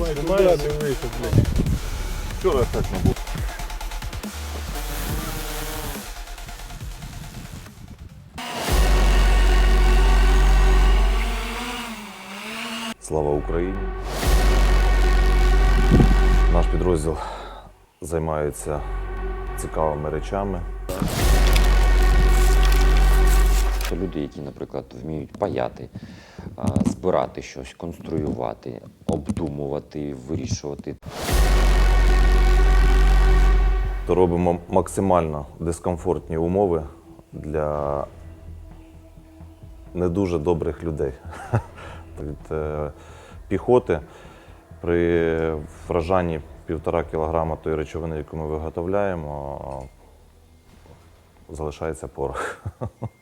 Давай, туди дивися, блядь. Вчора так не. Слава Україні! Наш підрозділ займається цікавими речами. Люди, які, наприклад, вміють паяти, збирати щось, конструювати, обдумувати, вирішувати. То робимо максимально дискомфортні умови для не дуже добрих людей. Від е, піхоти при вражанні півтора кілограма тої речовини, яку ми виготовляємо, залишається порох.